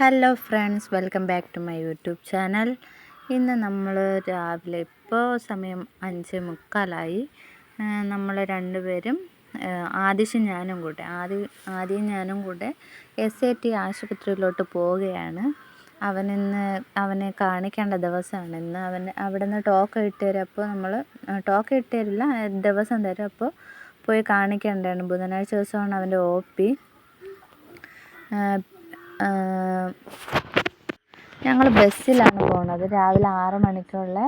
Hello friends welcome back to my YouTube channel ഇന്ന് നമ്മൾ രാവിലെ ഇപ്പോൾ സമയം അഞ്ച് മുക്കാലായി. നമ്മൾ രണ്ടുപേരും ആദിശും ഞാനും കൂടെ ആദി ആദ്യം ഞാനും കൂടെ എസ് എ ടി ആശുപത്രിയിലോട്ട് പോവുകയാണ്. അവനിന്ന് അവനെ കാണിക്കേണ്ട ദിവസമാണ്. ഇന്ന് അവൻ അവിടെ നിന്ന് ടോക്ക് ഇട്ട് അപ്പോൾ നമ്മൾ ടോക്ക് ഇട്ട് തരില്ല ദിവസം തരും അപ്പോൾ പോയി കാണിക്കേണ്ടതാണ്. ബുധനാഴ്ച ദിവസമാണ് അവന്റെ ഒ പി ഞങ്ങൾ ബസ്സിലാണ് പോണത്. രാവിലെ ആറ് മണിക്കുള്ള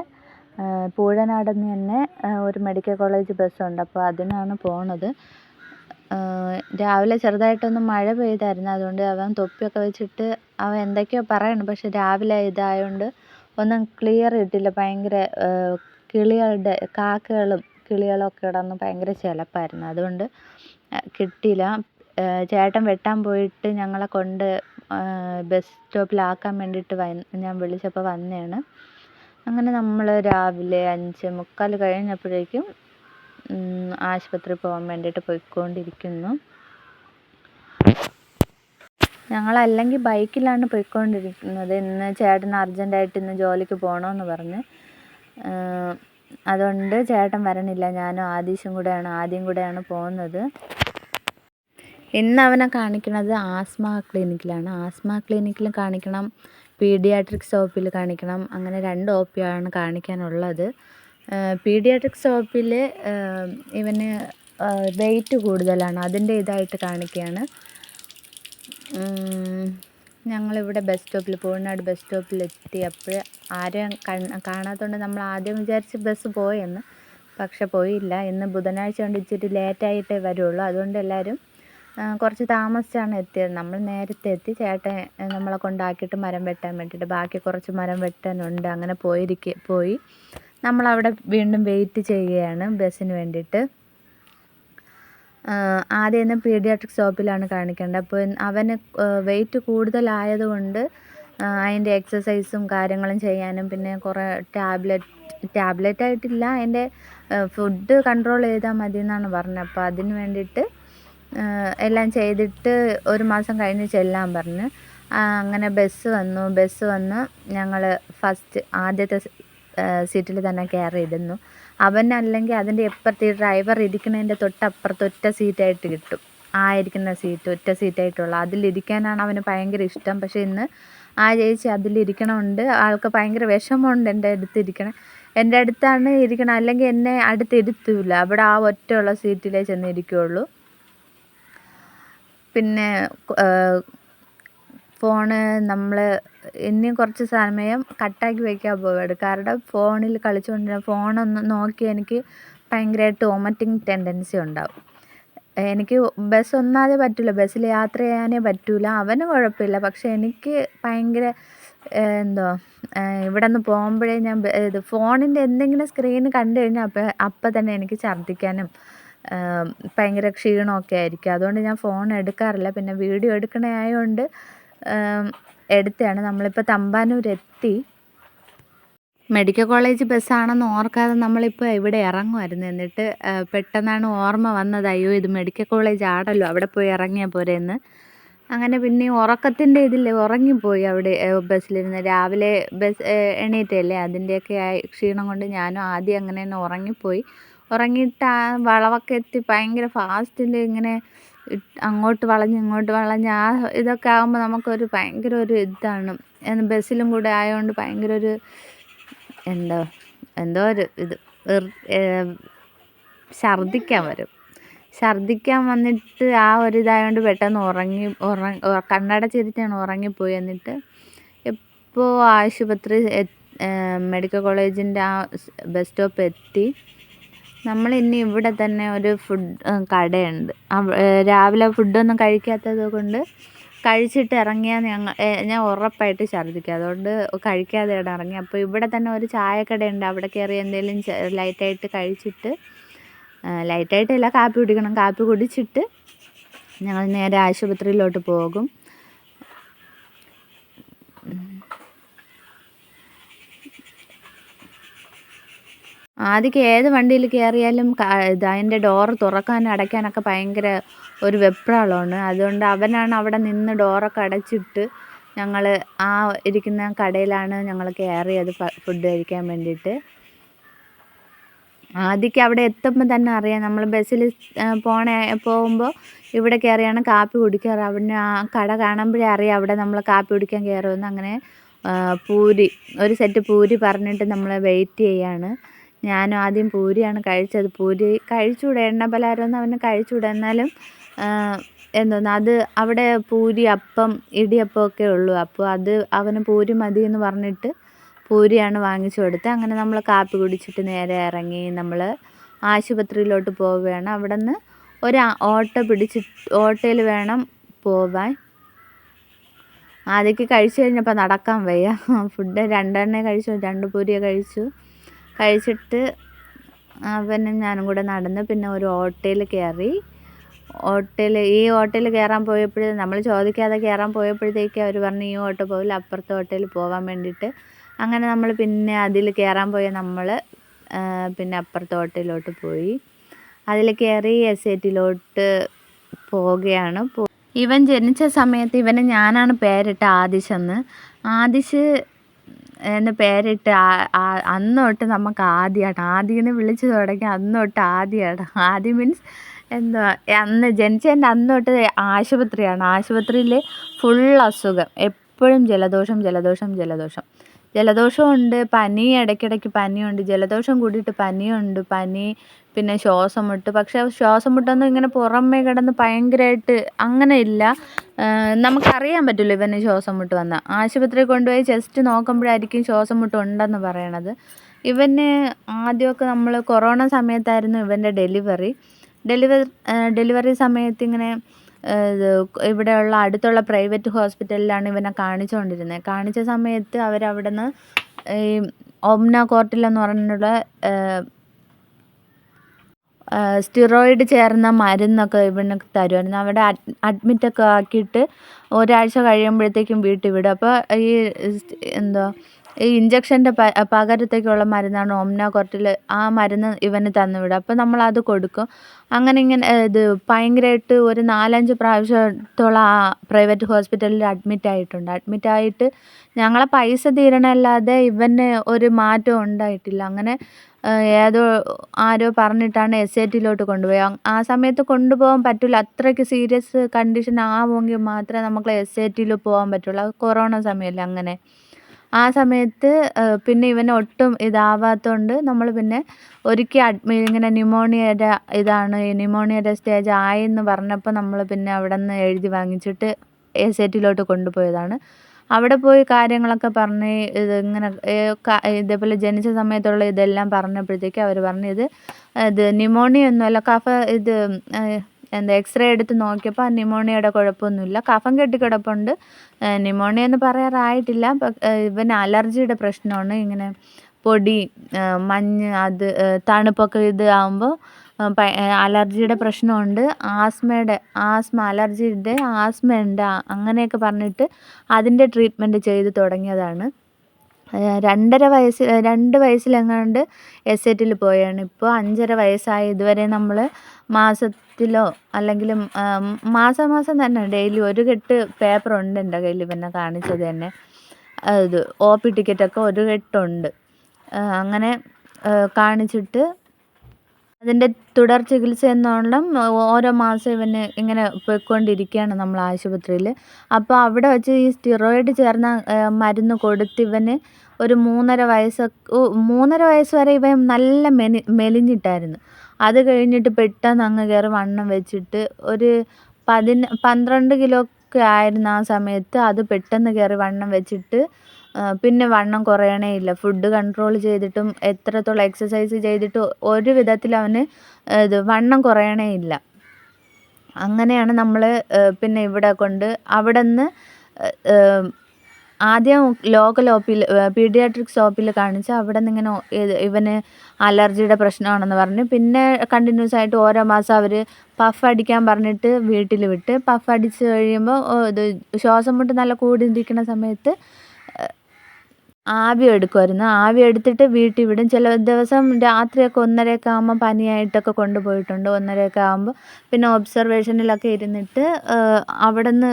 പൂഴനാട് നിന്ന് തന്നെ ഒരു മെഡിക്കൽ കോളേജ് ബസ്സുണ്ട്. അപ്പോൾ അതിനാണ് പോണത്. രാവിലെ ചെറുതായിട്ടൊന്ന് മഴ പെയ്തായിരുന്നു. അതുകൊണ്ട് അവൻ തൊപ്പിയൊക്കെ വെച്ചിട്ട് അവൻ എന്തൊക്കെയോ പറയണം. പക്ഷെ രാവിലെ ഇതായതുകൊണ്ട് ഒന്നും ക്ലിയർ കിട്ടില്ല ഭയങ്കര കിളികളുടെ കാക്കകളും കിളികളൊക്കെ കിടന്ന് ഭയങ്കര ചിലപ്പായിരുന്നു. അതുകൊണ്ട് കിട്ടിയില്ല. ചേട്ടൻ വെട്ടാൻ പോയിട്ട് ഞങ്ങളെ കൊണ്ട് ബസ് സ്റ്റോപ്പിലാക്കാൻ വേണ്ടിയിട്ട് ഞാൻ വിളിച്ചപ്പോൾ വന്നതാണ്. അങ്ങനെ നമ്മൾ രാവിലെ അഞ്ച് മുക്കാൽ കഴിഞ്ഞപ്പോഴേക്കും ആശുപത്രി പോകാൻ വേണ്ടിയിട്ട് പോയിക്കൊണ്ടിരിക്കുന്നു. ഞങ്ങളല്ലെങ്കിൽ ബൈക്കിലാണ് പോയിക്കൊണ്ടിരിക്കുന്നത്. ഇന്ന് ചേട്ടൻ അർജന്റായിട്ട് ഇന്ന് ജോലിക്ക് പോകണമെന്ന് പറഞ്ഞ്. അതുകൊണ്ട് ചേട്ടൻ വരണില്ല. ഞാനും ആദീശും കൂടെയാണ് ആദ്യം കൂടെയാണ് പോകുന്നത്. ഇന്ന് അവനെ കാണിക്കുന്നത് ആസ്മ ക്ലിനിക്കിലാണ്. ആസ്മ ക്ലിനിക്കിൽ കാണിക്കണം പീഡിയാട്രിക് ഷോപ്പിൽ കാണിക്കണം അങ്ങനെ രണ്ട് ഒ പിയാണ് കാണിക്കാനുള്ളത് പീഡിയാട്രിക് ഷോപ്പിൽ ഇവന് വെയിറ്റ് കൂടുതലാണ്. അതിന്റെ ഇതായിട്ട് കാണിക്കുകയാണ് ഞങ്ങളിവിടെ ബസ് സ്റ്റോപ്പിൽ പൂർണാട് ബസ് സ്റ്റോപ്പിൽ എത്തിയപ്പോൾ ആരെയും കാണാത്തതുകൊണ്ട് നമ്മൾ ആദ്യം വിചാരിച്ച് ബസ് പോയെന്ന് പക്ഷെ പോയില്ല. ഇന്ന് ബുധനാഴ്ച കൊണ്ട് ഇച്ചിരി ലേറ്റായിട്ടേ വരുള്ളൂ. അതുകൊണ്ട് എല്ലാവരും കുറച്ച് താമസിച്ചാണ് എത്തിയത്. നമ്മൾ നേരത്തെ എത്തി. ചേട്ടൻ നമ്മളെ കൊണ്ടാക്കിയിട്ട് മരം വെട്ടാൻ വേണ്ടിയിട്ട് ബാക്കി കുറച്ച് മരം വെട്ടാനുണ്ട്. അങ്ങനെ പോയിരിക്കെ പോയി. നമ്മളവിടെ വീണ്ടും വെയിറ്റ് ചെയ്യുകയാണ് ബസ്സിന് വേണ്ടിയിട്ട്. ആദ്യം തന്നെ പീഡിയാട്രിക് ഷോപ്പിലാണ് കാണിക്കേണ്ടത്. അപ്പോൾ അവന് വെയിറ്റ് കൂടുതലായതുകൊണ്ട് അതിന്റെ എക്സസൈസും കാര്യങ്ങളും ചെയ്യാനും പിന്നെ കുറേ ടാബ്ലറ്റ് ടാബ്ലറ്റ് ആയിട്ടില്ല. അതിന്റെ ഫുഡ് കൺട്രോൾ ചെയ്താൽ മതി എന്നാണ് പറഞ്ഞത്. അപ്പോൾ അതിന് വേണ്ടിയിട്ട് എല്ലാം ചെയ്തിട്ട് ഒരു മാസം കഴിഞ്ഞ് ചെല്ലാൻ പറഞ്ഞ്. അങ്ങനെ ബസ് വന്നു. ബസ് വന്ന് ഞങ്ങൾ ഫസ്റ്റ് ആദ്യത്തെ സീറ്റിൽ തന്നെ കയറി ഇരുന്നു അവൻ അവനല്ലെങ്കിൽ അതിന്റെ ഇപ്പുറത്ത് ഈ ഡ്രൈവർ ഇരിക്കുന്നതിന്റെ തൊട്ടപ്പുറത്ത് ഒറ്റ സീറ്റായിട്ട് കിട്ടും. ആയിരിക്കുന്ന സീറ്റ് ഒറ്റ സീറ്റായിട്ടുള്ള അതിലിരിക്കാനാണ് അവന് ഭയങ്കര ഇഷ്ടം. പക്ഷേ ഇന്ന് ആ ചേച്ചി അതിലിരിക്കണമുണ്ട്. ആൾക്ക് ഭയങ്കര വിഷമമുണ്ട് എന്റെ അടുത്തിരിക്കണം. എന്റെ അടുത്താണ് ഇരിക്കണം. അല്ലെങ്കിൽ എന്നെ അടുത്തിരുത്തൂല അവിടെ ആ ഒറ്റയുള്ള സീറ്റിലേ ചെന്നിരിക്കുകയുള്ളൂ പിന്നെ ഫോണ് നമ്മൾ ഇനിയും കുറച്ച് സമയം കട്ടാക്കി വയ്ക്കാൻ പോവുകയാണ് കാരണം ഫോണിൽ കളിച്ചുകൊണ്ടിരുന്ന ഫോണൊന്ന് നോക്കി എനിക്ക് ഭയങ്കരമായിട്ട് വോമിറ്റിംഗ് ടെൻഡൻസി ഉണ്ടാവും. എനിക്ക് ബസ് ഒന്നാതെ പറ്റില്ല ബസ്സിൽ യാത്ര ചെയ്യാനേ പറ്റില്ല അവന് കുഴപ്പമില്ല. പക്ഷേ എനിക്ക് ഭയങ്കര എന്തോ ഇവിടെ നിന്ന് പോകുമ്പോഴേ ഞാൻ ഇത് ഫോണിന്റെ എന്തെങ്കിലും സ്ക്രീൻ കണ്ടു കഴിഞ്ഞാൽ അപ്പം അപ്പം തന്നെ എനിക്ക് ഛർദ്ദിക്കാനും ഭയങ്കര ക്ഷീണമൊക്കെ ആയിരിക്കും. അതുകൊണ്ട് ഞാൻ ഫോൺ എടുക്കാറില്ല. പിന്നെ വീഡിയോ എടുക്കണ ആയതുകൊണ്ട് എടുത്തതാണ്. നമ്മളിപ്പോൾ തമ്പാനൂർ എത്തി മെഡിക്കൽ കോളേജ് ബസ്സാണെന്ന് ഓർക്കാതെ നമ്മളിപ്പോൾ ഇവിടെ ഇറങ്ങുമായിരുന്നു എന്നിട്ട് പെട്ടെന്നാണ് ഓർമ്മ വന്നത്. അയ്യോ ഇത് മെഡിക്കൽ കോളേജ് ആടല്ലോ അവിടെ പോയി ഇറങ്ങിയാൽ പോരെ എന്ന് അങ്ങനെ പിന്നെ ഉറക്കത്തിന്റെ ഇതിൽ ഉറങ്ങിപ്പോയി അവിടെ ബസ്സിലിരുന്ന് രാവിലെ ബസ് എണീറ്റല്ലേ? അതിന്റെയൊക്കെ ക്ഷീണം കൊണ്ട് ഞാനും ആദ്യം അങ്ങനെ തന്നെ ഉറങ്ങിപ്പോയി. ഉറങ്ങിയിട്ട് ആ വളവൊക്കെ എത്തി ഭയങ്കര ഫാസ്റ്റിൽ ഇങ്ങനെ അങ്ങോട്ട് വളഞ്ഞ് ഇങ്ങോട്ട് വളഞ്ഞ് ആ ഇതൊക്കെ ആകുമ്പോൾ നമുക്കൊരു ഭയങ്കര ഒരു ഇതാണ്. ബസ്സിലും കൂടെ ആയതുകൊണ്ട് ഭയങ്കര ഒരു എന്തോ എന്തോ ഒരു ഇത് ഛർദ്ദിക്കാൻ വരും. ഛർദ്ദിക്കാൻ വന്നിട്ട് ആ ഒരു ഇതായതുകൊണ്ട് പെട്ടെന്ന് ഉറങ്ങി ഉറങ്ങി കണ്ണടച്ചിരുത്തിയാണ് ഉറങ്ങിപ്പോയി എന്നിട്ട് എപ്പോൾ ആശുപത്രി മെഡിക്കൽ കോളേജിന്റെ ആ ബസ് സ്റ്റോപ്പ് എത്തി. നമ്മൾ ഇനി ഇവിടെ തന്നെ ഒരു ഫുഡ് കടയുണ്ട്. രാവിലെ ഫുഡൊന്നും കഴിക്കാത്തത് കൊണ്ട് കഴിച്ചിട്ട് ഇറങ്ങിയാൽ ഞങ്ങൾ ഞാൻ ഉറപ്പായിട്ട് ഛർദ്ദിക്കും. അതുകൊണ്ട് കഴിക്കാതെയാണ് ഇറങ്ങി. അപ്പോൾ ഇവിടെ തന്നെ ഒരു ചായക്കടയുണ്ട്. അവിടെ കയറി എന്തെങ്കിലും ലൈറ്റായിട്ട് കഴിച്ചിട്ട് ലൈറ്റായിട്ടല്ല കാപ്പി കുടിക്കണം. കാപ്പി കുടിച്ചിട്ട് ഞങ്ങൾ നേരെ ആശുപത്രിയിലോട്ട് പോകും. ആദ്യമൊക്കെ ഏത് വണ്ടിയിൽ കയറിയാലും ഇത് അതിന്റെ ഡോറ് തുറക്കാനും അടയ്ക്കാനൊക്കെ ഭയങ്കര ഒരു വെപ്രാളമാണ്. അതുകൊണ്ട് അവനാണ് അവിടെ നിന്ന് ഡോറൊക്കെ അടച്ചിട്ട് ഞങ്ങൾ ആ ഇരിക്കുന്ന കടയിലാണ് ഞങ്ങൾ കയറിയത് ഫുഡ് കഴിക്കാൻ വേണ്ടിയിട്ട്. ആദ്യമൊക്കെ അവിടെ എത്തുമ്പോൾ തന്നെ അറിയാം. നമ്മൾ ബസ്സിൽ പോണ പോകുമ്പോൾ ഇവിടെ കയറിയാണ് കാപ്പി കുടിക്കാറ്. അവിടെ ആ കട കാണുമ്പോഴേ അറിയാം അവിടെ നമ്മൾ കാപ്പി കുടിക്കാൻ കയറുമെന്ന്. അങ്ങനെ പൂരി ഒരു സെറ്റ് പൂരി പറഞ്ഞിട്ട് നമ്മൾ വെയിറ്റ് ചെയ്യാണ്. ഞാനും ആദ്യം പൂരിയാണ് കഴിച്ചത്. പൂരി കഴിച്ചുകൂടെ എണ്ണ പലഹാരമൊന്നും അവന് കഴിച്ചുകൂടെ എന്നാലും എന്തോന്ന് അത് അവിടെ പൂരി അപ്പം ഇടിയപ്പം ഒക്കെ ഉള്ളൂ. അപ്പോൾ അത് അവന് പൂരി മതി എന്ന് പറഞ്ഞിട്ട് പൂരിയാണ് വാങ്ങിച്ചു കൊടുത്തത്. അങ്ങനെ നമ്മൾ കാപ്പി കുടിച്ചിട്ട് നേരെ ഇറങ്ങി നമ്മൾ ആശുപത്രിയിലോട്ട് പോവുകയാണ്. അവിടെ നിന്ന് ഒരു ഓട്ടോ പിടിച്ച് ഓട്ടോയിൽ വേണം പോവാൻ. ആദ്യമൊക്കെ കഴിച്ചു കഴിഞ്ഞപ്പോൾ നടക്കാൻ വയ്യ. ഫുഡ് രണ്ടെണ്ണേ കഴിച്ചു രണ്ട് പൂരിയെ കഴിച്ചു. കഴിച്ചിട്ട് അവനും ഞാനും കൂടെ നടന്ന് പിന്നെ ഒരു ഓട്ടോയിൽ കയറി. ഓട്ടോയിൽ ഈ ഓട്ടോയിൽ കയറാൻ പോയപ്പോഴേ നമ്മൾ ചോദിക്കാതെ കയറാൻ പോയപ്പോഴത്തേക്ക് അവർ പറഞ്ഞു ഈ ഓട്ടോ പോകില്ല അപ്പുറത്തെ ഓട്ടോയിൽ പോകാൻ വേണ്ടിയിട്ട്. അങ്ങനെ നമ്മൾ പിന്നെ അതിൽ കയറാൻ പോയ നമ്മൾ പിന്നെ അപ്പുറത്തെ ഓട്ടോയിലോട്ട് പോയി. അതിൽ കയറി എസ് ഐ ടിയിലോട്ട് പോവുകയാണ്. ഇവൻ ജനിച്ച സമയത്ത് ഇവനെ ഞാനാണ് പേരിട്ട ആദിശെന്ന്. ആദിശ് എന്ന് പേരിട്ട് അന്ന് തൊട്ട് നമുക്ക് ആദ്യമാണ് ആദ്യം വിളിച്ചു തുടങ്ങി അന്ന് തൊട്ട് ആദ്യമാണ് ആദ്യം മീൻസ് എന്താ അന്ന് ജനിച്ചതിന്റെ അന്ന് തൊട്ട് ആശുപത്രിയാണ്. ആശുപത്രിയിൽ ഫുൾ അസുഖം. എപ്പോഴും ജലദോഷം ജലദോഷം ജലദോഷം. ജലദോഷമുണ്ട് പനി ഇടയ്ക്കിടയ്ക്ക് പനിയുണ്ട്. ജലദോഷം കൂടിയിട്ട് പനിയുണ്ട്. പനി പിന്നെ ശ്വാസം മുട്ട്. പക്ഷേ ശ്വാസം മുട്ടൊന്നും ഇങ്ങനെ പുറമേ കിടന്ന് ഭയങ്കരമായിട്ട് അങ്ങനെ ഇല്ല. നമുക്കറിയാൻ പറ്റില്ല ഇവന് ശ്വാസം മുട്ട് വന്നാൽ ആശുപത്രിയിൽ കൊണ്ടുപോയി ജസ്റ്റ് നോക്കുമ്പോഴായിരിക്കും ശ്വാസം മുട്ട് ഉണ്ടെന്ന് പറയണത്. ഇവന് ആദ്യമൊക്കെ നമ്മൾ കൊറോണ സമയത്തായിരുന്നു ഇവന്റെ ഡെലിവറി. ഡെലിവറി ഡെലിവറി സമയത്ത് ഇങ്ങനെ ഇവിടെയുള്ള അടുത്തുള്ള പ്രൈവറ്റ് ഹോസ്പിറ്റലിലാണ് ഇവനെ കാണിച്ചുകൊണ്ടിരുന്നത് കാണിച്ച സമയത്ത് അവരവിടുന്ന് ഈ ഓംന കോർട്ടിലെന്ന് പറഞ്ഞിട്ടുള്ള സ്റ്റിറോയിഡ് ചേർന്ന മരുന്നൊക്കെ ഇവന് തരുമായിരുന്നു അവിടെ അഡ്മിറ്റൊക്കെ ആക്കിയിട്ട് ഒരാഴ്ച കഴിയുമ്പോഴത്തേക്കും വീട്ടിൽ വിടും. അപ്പോൾ ഈ എന്തോ ഈ ഇഞ്ചക്ഷന്റെ പകരത്തേക്കുള്ള മരുന്നാണ് ഓംന കോർട്ടിൽ ആ മരുന്ന് ഇവന് തന്നു വിടും. അപ്പോൾ നമ്മളത് കൊടുക്കും. അങ്ങനെ ഇങ്ങനെ ഇത് ഭയങ്കരമായിട്ട് ഒരു നാലഞ്ച് പ്രാവശ്യത്തോളം ആ പ്രൈവറ്റ് ഹോസ്പിറ്റലിൽ അഡ്മിറ്റ് ആയിട്ടുണ്ട്. അഡ്മിറ്റ് ആയിട്ട് ഞങ്ങളെ പൈസ തീരണമല്ലാതെ ഇവന് ഒരു മാറ്റം ഉണ്ടായിട്ടില്ല. അങ്ങനെ ഏതോ ആരോ പറഞ്ഞിട്ടാണ് എസ് ഐ ടിയിലോട്ട് കൊണ്ടുപോയത്. ആ സമയത്ത് കൊണ്ടുപോകാൻ പറ്റില്ല അത്രയ്ക്ക് സീരിയസ് കണ്ടീഷൻ ആവുമെങ്കിൽ മാത്രമേ നമുക്ക് എസ് ഐ ടിയിൽ പോകാൻ പറ്റുള്ളൂ. അത് കൊറോണ സമയമല്ലേ അങ്ങനെ. ആ സമയത്ത് പിന്നെ ഇവന് ഒട്ടും ഇതാവാത്തതുകൊണ്ട് നമ്മൾ പിന്നെ ഒരിക്കൽ അഡ്മി ഇങ്ങനെ ന്യൂമോണിയയുടെ ഇതാണ് ന്യൂമോണിയയുടെ സ്റ്റേജ് ആയെന്ന് പറഞ്ഞപ്പോൾ നമ്മൾ പിന്നെ അവിടെ നിന്ന് എഴുതി വാങ്ങിച്ചിട്ട് എസ് ഐ ടിയിലോട്ട് കൊണ്ടുപോയതാണ് അവിടെ പോയി കാര്യങ്ങളൊക്കെ പറഞ്ഞ് ഇത് ഇങ്ങനെ ഇതേപോലെ ജനിച്ച സമയത്തുള്ള ഇതെല്ലാം പറഞ്ഞപ്പോഴത്തേക്ക് അവർ പറഞ്ഞു ഇത് ഇത് ന്യൂമോണിയ ഒന്നുമല്ല കഫ ഇത് എന്താ എക്സ്റേ എടുത്ത് നോക്കിയപ്പോൾ ആ ന്യൂമോണിയയുടെ കുഴപ്പമൊന്നുമില്ല. കഫം കെട്ടിക്കിടപ്പുണ്ട്. ന്യൂമോണിയ എന്ന് പറയാറായിട്ടില്ല. ഇവന് അലർജിയുടെ പ്രശ്നമാണ്. ഇങ്ങനെ പൊടി മഞ്ഞ് അത് തണുപ്പൊക്കെ ഇത് ആകുമ്പോൾ അലർജിയുടെ പ്രശ്നമുണ്ട്. ആസ്മയുടെ ആസ്മ അലർജിയുടെ ആസ്മയുണ്ട് അങ്ങനെയൊക്കെ പറഞ്ഞിട്ട് അതിന്റെ ട്രീറ്റ്മെന്റ് ചെയ്ത് തുടങ്ങിയതാണ്. രണ്ടര വയസ്സ് രണ്ട് വയസ്സിലെങ്ങാണ്ട് എസ് ഐ ടിയിൽ പോയാണ്. ഇപ്പോൾ അഞ്ചര വയസ്സായി. ഇതുവരെ നമ്മൾ മാസത്തിലോ അല്ലെങ്കിൽ മാസം മാസാമാസം തന്നെ ഡെയിലി ഒരു കെട്ട് പേപ്പറുണ്ട് എന്റെ കയ്യിൽ പിന്നെ കാണിച്ചത് തന്നെ. ഇത് ഒ പി ടിക്കറ്റൊക്കെ ഒരു കെട്ടുണ്ട്. അങ്ങനെ കാണിച്ചിട്ട് അതിന്റെ തുടർ ചികിത്സ എന്നോണം ഓരോ മാസം ഇവന് ഇങ്ങനെ പോയിക്കൊണ്ടിരിക്കുകയാണ് നമ്മൾ ആശുപത്രിയിൽ. അപ്പോൾ അവിടെ വെച്ച് ഈ സ്റ്റിറോയിഡ് ചേർന്ന മരുന്ന് കൊടുത്ത് ഇവന് ഒരു മൂന്നര വയസ്സ് മൂന്നര വയസ്സ് വരെ ഇവൻ നല്ല മെനി മെലിഞ്ഞിട്ടായിരുന്നു. അത് കഴിഞ്ഞിട്ട് പെട്ടെന്ന് അങ്ങ് കയറി വണ്ണം വെച്ചിട്ട് ഒരു പതിന പന്ത്രണ്ട് കിലോ ഒക്കെ ആയിരുന്നു ആ സമയത്ത് അത് പെട്ടെന്ന് കയറി വണ്ണം വെച്ചിട്ട് പിന്നെ വണ്ണം കുറയണേ ഇല്ല. ഫുഡ് കൺട്രോൾ ചെയ്തിട്ടും എത്രത്തോളം എക്സസൈസ് ചെയ്തിട്ടും ഒരു വിധത്തിൽ അവന് ഇത് വണ്ണം കുറയണേ ഇല്ല. അങ്ങനെയാണ് നമ്മൾ പിന്നെ ഇവിടെ കൊണ്ട് അവിടെ നിന്ന് ആദ്യം ലോക്കൽ ഒ പിയിൽ പീഡിയാട്രിക്സ് ഒ പിയിൽ കാണിച്ച് അവിടെ നിന്ന് ഇങ്ങനെ ഇവന് അലർജിയുടെ പ്രശ്നമാണെന്ന് പറഞ്ഞ്. പിന്നെ കണ്ടിന്യൂസ് ആയിട്ട് ഓരോ മാസം അവർ പഫ് അടിക്കാൻ പറഞ്ഞിട്ട് വീട്ടിൽ വിട്ട് പഫ് അടിച്ച് കഴിയുമ്പോൾ ഇത് ശ്വാസം മുട്ട് നല്ല കൂടി നിൽക്കുന്ന സമയത്ത് ആവി എടുക്കുമായിരുന്നു ആവി എടുത്തിട്ട് വീട്ടിൽ വിടും. ചില ദിവസം രാത്രിയൊക്കെ ഒന്നരയൊക്കെ ആകുമ്പോൾ പനിയായിട്ടൊക്കെ കൊണ്ടുപോയിട്ടുണ്ട്. ഒന്നരയൊക്കെ ആകുമ്പോൾ പിന്നെ ഒബ്സർവേഷനിലൊക്കെ ഇരുന്നിട്ട് അവിടെ നിന്ന്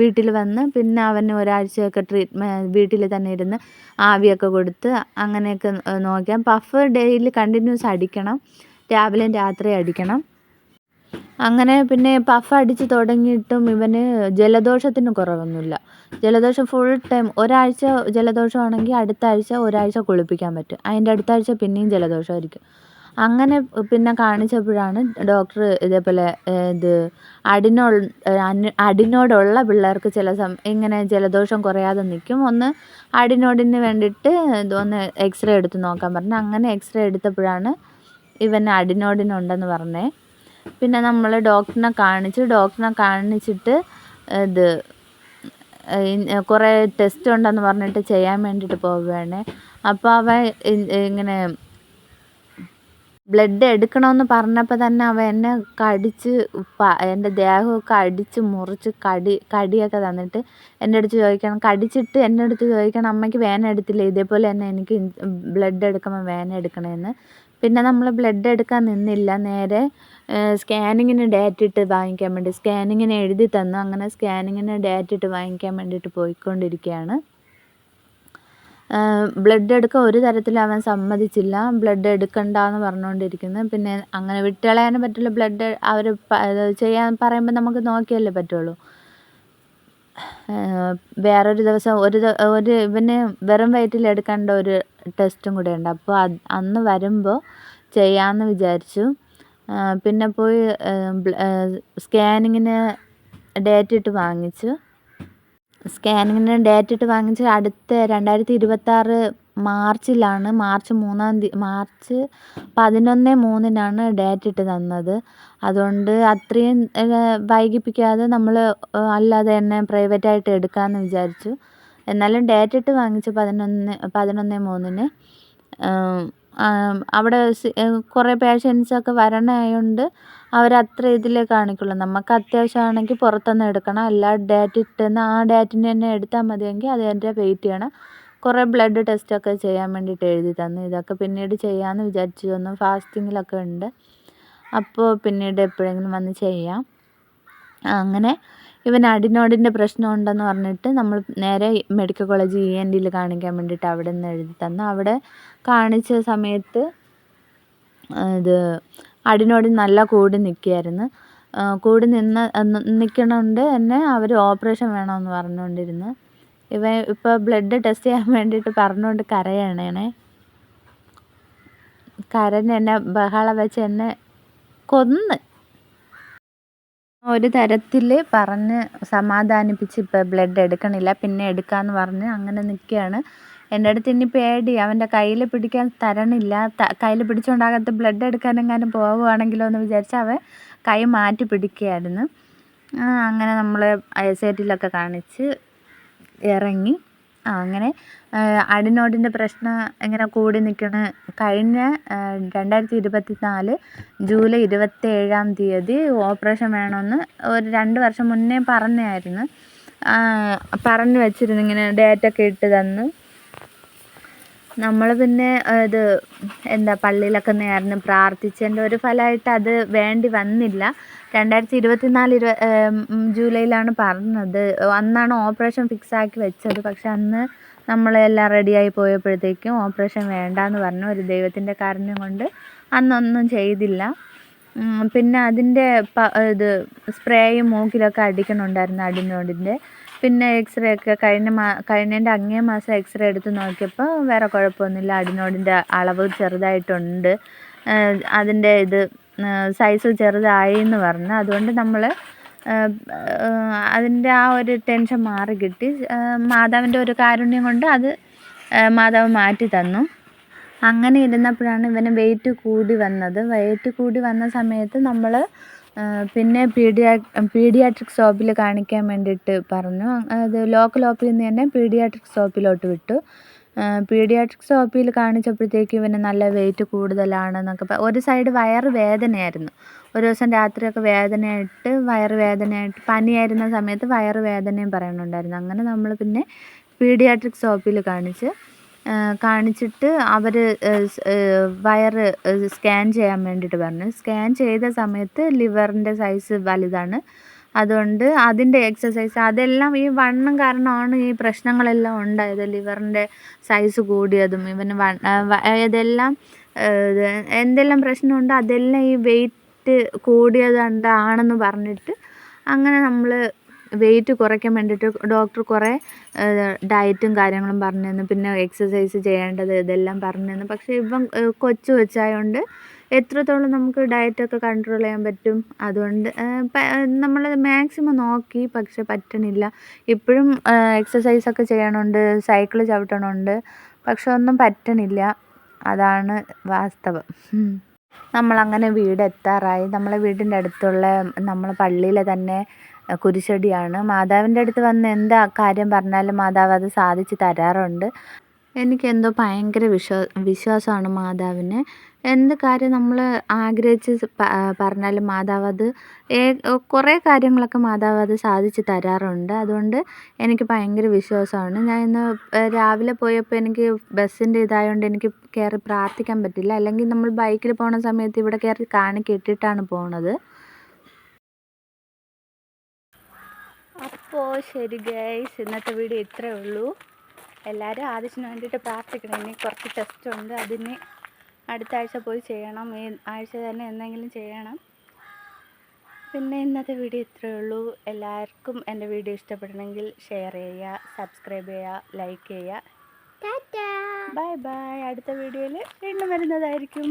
വീട്ടിൽ വന്ന് പിന്നെ അവന് ഒരാഴ്ചയൊക്കെ ട്രീറ്റ്മെ വീട്ടിൽ തന്നെ ഇരുന്ന് ആവിയൊക്കെ കൊടുത്ത് അങ്ങനെയൊക്കെ നോക്കാം പഫ് ഡെയിലി കണ്ടിന്യൂസ് അടിക്കണം. രാവിലെയും രാത്രിയും അടിക്കണം. അങ്ങനെ പിന്നെ പഫ് അടിച്ച് തുടങ്ങിയിട്ടും ഇവന് ജലദോഷത്തിന് കുറവൊന്നുമില്ല. ജലദോഷം ഫുൾ ടൈം ഒരാഴ്ച ജലദോഷമാണെങ്കിൽ അടുത്ത ആഴ്ച ഒരാഴ്ച കുളിപ്പിക്കാൻ പറ്റും. അതിന്റെ അടുത്ത ആഴ്ച പിന്നെയും ജലദോഷമായിരിക്കും. അങ്ങനെ പിന്നെ കാണിച്ചപ്പോഴാണ് ഡോക്ടർ ഇതേപോലെ ഇത് അഡിനോ അഡിനോടുള്ള പിള്ളേർക്ക് ചില സം ഇങ്ങനെ ജലദോഷം കുറയാതെ നിൽക്കും. ഒന്ന് അഡിനോഡിന് വേണ്ടിയിട്ട് ഒന്ന് എക്സ്റേ എടുത്ത് നോക്കാൻ പറഞ്ഞു. അങ്ങനെ എക്സ്റേ എടുത്തപ്പോഴാണ് ഇവന് അഡിനോഡിനുണ്ടെന്ന് പറഞ്ഞത് പിന്നെ നമ്മൾ ഡോക്ടറിനെ കാണിച്ചു ഡോക്ടറിനെ കാണിച്ചിട്ട് ഇത് കുറേ ടെസ്റ്റ് ഉണ്ടെന്ന് പറഞ്ഞിട്ട് ചെയ്യാൻ വേണ്ടിയിട്ട് പോവുകയാണ്. അപ്പോൾ അവൻ ഇങ്ങനെ ബ്ലഡ് എടുക്കണമെന്ന് പറഞ്ഞപ്പോൾ തന്നെ അവ എന്നെ കടിച്ച് എന്റെ ദേഹമൊക്കെ അടിച്ച് മുറിച്ച് കടി കടിയൊക്കെ തന്നിട്ട് എന്റെ അടുത്ത് ചോദിക്കണം. കടിച്ചിട്ട് എന്റെ അടുത്ത് ചോദിക്കണം അമ്മയ്ക്ക് വേന എടുത്തില്ലേ? ഇതേപോലെ തന്നെ എനിക്ക് ബ്ലഡ് എടുക്കുമ്പോൾ വേന എടുക്കണമെന്ന് പിന്നെ നമ്മൾ ബ്ലഡ് എടുക്കാൻ നിന്നില്ല. നേരെ സ്കാനിങ്ങിന് ഡാറ്റ ഇട്ട് വാങ്ങിക്കാൻ വേണ്ടി സ്കാനിങ്ങിന് എഴുതി തന്നു. അങ്ങനെ സ്കാനിങ്ങിന് ഡാറ്റ ഇട്ട് വാങ്ങിക്കാൻ വേണ്ടിയിട്ട് പോയിക്കൊണ്ടിരിക്കുകയാണ് ബ്ലഡ് എടുക്കാൻ ഒരു തരത്തിലും അവൻ സമ്മതിച്ചില്ല. ബ്ലഡ് എടുക്കണ്ട എന്ന് പറഞ്ഞുകൊണ്ടിരിക്കുന്നു. പിന്നെ അങ്ങനെ വിട്ടുകളയാനും പറ്റില്ല. ബ്ലഡ് അവർ ചെയ്യാൻ പറയുമ്പോൾ നമുക്ക് നോക്കിയല്ലേ പറ്റുള്ളൂ. വേറൊരു ദിവസം ഒരു ഒരു ഇവന് വെറും വയറ്റിൽ എടുക്കേണ്ട ഒരു ടെസ്റ്റും കൂടെ ഉണ്ട്. അപ്പോൾ അന്ന് വരുമ്പോൾ ചെയ്യാമെന്ന് വിചാരിച്ചു. പിന്നെ പോയി സ്കാനിങ്ങിന് ഡേറ്റ് ഇട്ട് വാങ്ങിച്ചു. സ്കാനിങ്ങിന് ഡേറ്റ് ഇട്ട് വാങ്ങിച്ച് അടുത്ത രണ്ടായിരത്തി ഇരുപത്താറ് മാർച്ചിലാണ് മാർച്ച് മൂന്നാം തീയതി മാർച്ച് പതിനൊന്ന് മൂന്നിനാണ് ഡേറ്റ് ഇട്ട് തന്നത്. അതുകൊണ്ട് അത്രയും വൈകിപ്പിക്കാതെ നമ്മൾ അല്ലാതെ തന്നെ പ്രൈവറ്റ് ആയിട്ട് എടുക്കാമെന്ന് വിചാരിച്ചു. എന്നാലും ഡേറ്റ് ഇട്ട് വാങ്ങിച്ചു പതിനൊന്ന് പതിനൊന്ന് മൂന്നിന്. അവിടെ കുറേ പേഷ്യൻസൊക്കെ വരണതായതുകൊണ്ട് അവർ അത്ര ഇതിലേ കാണിക്കുള്ളൂ. നമുക്ക് അത്യാവശ്യമാണെങ്കിൽ പുറത്തുനിന്ന് എടുക്കണം. അല്ല ഡേറ്റ് ഇട്ടുന്ന ആ ഡേറ്റിന് തന്നെ എടുത്താൽ മതിയെങ്കിൽ അതിന്റെ വെയിറ്റ് ചെയ്യണം. കുറേ ബ്ലഡ് ടെസ്റ്റൊക്കെ ചെയ്യാൻ വേണ്ടിയിട്ട് എഴുതി തന്നു. ഇതൊക്കെ പിന്നീട് ചെയ്യാമെന്ന് വിചാരിച്ചു. തന്നു ഫാസ്റ്റിങ്ങിലൊക്കെ ഉണ്ട്. അപ്പോൾ പിന്നീട് എപ്പോഴെങ്കിലും വന്ന് ചെയ്യാം. അങ്ങനെ ഇവൻ അഡിനോഡിന്റെ പ്രശ്നം ഉണ്ടെന്ന് പറഞ്ഞിട്ട് നമ്മൾ നേരെ മെഡിക്കൽ കോളേജ് ഇ എൻ ഡിയിൽ കാണിക്കാൻ വേണ്ടിയിട്ട് അവിടെ നിന്ന് എഴുതി തന്നു. അവിടെ കാണിച്ച സമയത്ത് ഇത് അടിനോടി നല്ല കൂടി നിൽക്കുകയായിരുന്നു. കൂടി നിന്ന് നിൽക്കണോണ്ട് തന്നെ അവർ ഓപ്പറേഷൻ വേണമെന്ന് പറഞ്ഞുകൊണ്ടിരുന്നു. ഇവൻ ഇപ്പോൾ ബ്ലഡ് ടെസ്റ്റ് ചെയ്യാൻ വേണ്ടിയിട്ട് പറഞ്ഞുകൊണ്ട് കരയണേ കരഞ്ഞ് എന്നെ ബഹള വെച്ച് എന്നെ കൊന്ന്. ഒരു തരത്തിൽ പറഞ്ഞ് സമാധാനിപ്പിച്ച് ഇപ്പം ബ്ലഡ് എടുക്കണില്ല. പിന്നെ എടുക്കാമെന്ന് പറഞ്ഞ് അങ്ങനെ നിൽക്കുകയാണ് എന്റെ അടുത്ത് ഇനി പേടി. അവന്റെ കയ്യിൽ പിടിക്കാൻ തരണില്ല. കയ്യിൽ പിടിച്ചുകൊണ്ടാകത്ത് ബ്ലഡ് എടുക്കാനെങ്ങാനും പോവുകയാണെങ്കിലോ എന്ന് വിചാരിച്ച് അവൻ കൈ മാറ്റി പിടിക്കുകയായിരുന്നു അങ്ങനെ നമ്മൾ ഐസൈറ്റിലൊക്കെ കാണിച്ച് ഇറങ്ങി. അങ്ങനെ അടിനോടിന്റെ പ്രശ്നം ഇങ്ങനെ കൂടി നിൽക്കണ കഴിഞ്ഞ രണ്ടായിരത്തി ഇരുപത്തി നാല് ജൂലൈ ഇരുപത്തി ഏഴാം തീയതി ഓപ്പറേഷൻ വേണമെന്ന് ഒരു രണ്ട് വർഷം മുന്നേ പറഞ്ഞായിരുന്നു. പറഞ്ഞു വെച്ചിരുന്നു ഇങ്ങനെ ഡേറ്റൊക്കെ ഇട്ട് തന്ന്. നമ്മൾ പിന്നെ ഇത് എന്താ പള്ളിയിലൊക്കെ നേർന്ന് പ്രാർത്ഥിച്ചതിന്റെ ഒരു ഫലമായിട്ട് അത് വേണ്ടി വന്നില്ല. രണ്ടായിരത്തി ഇരുപത്തി നാല് ഇരുപ ജൂലൈയിലാണ് പറഞ്ഞത്. അന്നാണ് ഓപ്പറേഷൻ ഫിക്സ് ആക്കി വെച്ചത്. പക്ഷെ അന്ന് നമ്മളെല്ലാം റെഡിയായി പോയപ്പോഴത്തേക്കും ഓപ്പറേഷൻ വേണ്ടാന്ന് പറഞ്ഞു. ഒരു ദൈവത്തിന്റെ കാരുണ്യം കൊണ്ട് അന്നൊന്നും ചെയ്തില്ല. പിന്നെ അതിന്റെ പ ഇത് സ്പ്രേയും മൂക്കിലൊക്കെ അടിക്കണുണ്ടായിരുന്നു അടിനോടിന്റെ പിന്നെ എക്സ്റേ ഒക്കെ കഴിഞ്ഞ മാ കഴിഞ്ഞതിന്റെ അങ്ങേ മാസം എക്സ്റേ എടുത്ത് നോക്കിയപ്പോൾ വേറെ കുഴപ്പമൊന്നുമില്ല. അടിനോടിന്റെ അളവ് ചെറുതായിട്ടുണ്ട്. അതിന്റെ ഇത് സൈസ് ചെറുതായി എന്ന് പറഞ്ഞു. അതുകൊണ്ട് നമ്മൾ അതിന്റെ ആ ഒരു ടെൻഷൻ മാറി കിട്ടി. മാതാവിന്റെ ഒരു കാരുണ്യം കൊണ്ട് അത് മാതാവ് മാറ്റി തന്നു. അങ്ങനെ ഇരുന്നപ്പോഴാണ് ഇവന് വെയിറ്റ് കൂടി വന്നത്. വെയിറ്റ് കൂടി വന്ന സമയത്ത് നമ്മൾ പിന്നെ പീഡിയാ പീഡിയാട്രിക് ഷോപ്പിൽ കാണിക്കാൻ വേണ്ടിയിട്ട് പറഞ്ഞു. അത് ലോക്കൽ ഓപ്പിൽ നിന്ന് തന്നെ പീഡിയാട്രിക് ഷോപ്പിലോട്ട് വിട്ടു. പീഡിയാട്രിക് പിയിൽ കാണിച്ചപ്പോഴത്തേക്കും ഇവന് നല്ല വെയിറ്റ് കൂടുതലാണെന്നൊക്കെ ഒരു സൈഡ് വയറ് വേദനയായിരുന്നു. ഒരു ദിവസം രാത്രിയൊക്കെ വേദനയായിട്ട് വയറ് വേദനയായിട്ട് പനിയായിരുന്ന സമയത്ത് വയറ് വേദനയും പറയുന്നുണ്ടായിരുന്നു അങ്ങനെ നമ്മൾ പിന്നെ പീഡിയാട്രിക് പിയിൽ കാണിച്ച് കാണിച്ചിട്ട് അവർ വയറ് സ്കാൻ ചെയ്യാൻ വേണ്ടിയിട്ട് പറഞ്ഞു. സ്കാൻ ചെയ്ത സമയത്ത് ലിവറിന്റെ സൈസ് വലുതാണ്. അതുകൊണ്ട് അതിന്റെ എക്സസൈസ് അതെല്ലാം ഈ വണ്ണം കാരണമാണ് ഈ പ്രശ്നങ്ങളെല്ലാം ഉണ്ടായത്. ലിവറിന്റെ സൈസ് കൂടിയതും ഇവന് ഇതെല്ലാം എന്തെല്ലാം പ്രശ്നമുണ്ടോ അതെല്ലാം ഈ വെയിറ്റ് കൂടിയത് കൊണ്ടാണെന്ന് പറഞ്ഞിട്ട് അങ്ങനെ നമ്മൾ വെയിറ്റ് കുറയ്ക്കാൻ വേണ്ടിയിട്ട് ഡോക്ടർ കുറേ ഡയറ്റും കാര്യങ്ങളും പറഞ്ഞു തന്നു പിന്നെ എക്സസൈസ് ചെയ്യേണ്ടത് ഇതെല്ലാം പറഞ്ഞു തന്നു പക്ഷേ ഇവൻ കൊച്ചു കൊച്ചായതുകൊണ്ട് എത്രത്തോളം നമുക്ക് ഡയറ്റൊക്കെ കൺട്രോൾ ചെയ്യാൻ പറ്റും? അതുകൊണ്ട് നമ്മൾ മാക്സിമം നോക്കി പക്ഷെ പറ്റണില്ല. ഇപ്പോഴും എക്സസൈസൊക്കെ ചെയ്യണുണ്ട് സൈക്കിൾ ചവിട്ടണുണ്ട് പക്ഷെ ഒന്നും പറ്റണില്ല. അതാണ് വാസ്തവം. നമ്മളങ്ങനെ വീടെത്താറായി. നമ്മളെ വീടിന്റെ അടുത്തുള്ള നമ്മളെ പള്ളിയിലെ തന്നെ കുരിശടിയാണ്. മാതാവിന്റെ അടുത്ത് വന്ന് എന്താ കാര്യം പറഞ്ഞാലും മാതാവ് അത് സാധിച്ച് തരാറുണ്ട്. എനിക്കെന്തോ ഭയങ്കര വിശ്വാ വിശ്വാസമാണ് മാതാവിനെ. എന്ത് കാര്യം നമ്മൾ ആഗ്രഹിച്ച് പറഞ്ഞാലും മാതാവ് അത് കുറേ കാര്യങ്ങളൊക്കെ മാതാവ് അത് സാധിച്ച് തരാറുണ്ട്. അതുകൊണ്ട് എനിക്ക് ഭയങ്കര വിശ്വാസമാണ്. ഞാൻ ഇന്ന് രാവിലെ പോയപ്പോൾ എനിക്ക് ബസ്സിന്റെ ഇതായതുകൊണ്ട് എനിക്ക് കയറി പ്രാർത്ഥിക്കാൻ പറ്റില്ല. അല്ലെങ്കിൽ നമ്മൾ ബൈക്കിൽ പോണ സമയത്ത് ഇവിടെ കയറി കാണിക്കിട്ടിട്ടാണ് പോണത്. അപ്പോൾ ശരി ഗൈസ് ഇന്നത്തെ വീഡിയോ ഇത്രയേ ഉള്ളൂ. എല്ലാവരും ആവശ്യത്തിന് വേണ്ടിയിട്ട് പ്രാർത്ഥിക്കണം. ഇനി കുറച്ച് ടെസ്റ്റ് ഉണ്ട്. അതിന് അടുത്ത ആഴ്ച പോയി ചെയ്യണം. ഈ ആഴ്ച തന്നെ എന്തെങ്കിലും ചെയ്യണം. പിന്നെ ഇന്നത്തെ വീഡിയോ ഇത്രയേ ഉള്ളൂ. എല്ലാവർക്കും എന്റെ വീഡിയോ ഇഷ്ടപ്പെടണമെങ്കിൽ ഷെയർ ചെയ്യുക സബ്സ്ക്രൈബ് ചെയ്യുക ലൈക്ക് ചെയ്യുക. ബൈ ബൈ അടുത്ത വീഡിയോയിൽ വീണ്ടും വരുന്നതായിരിക്കും.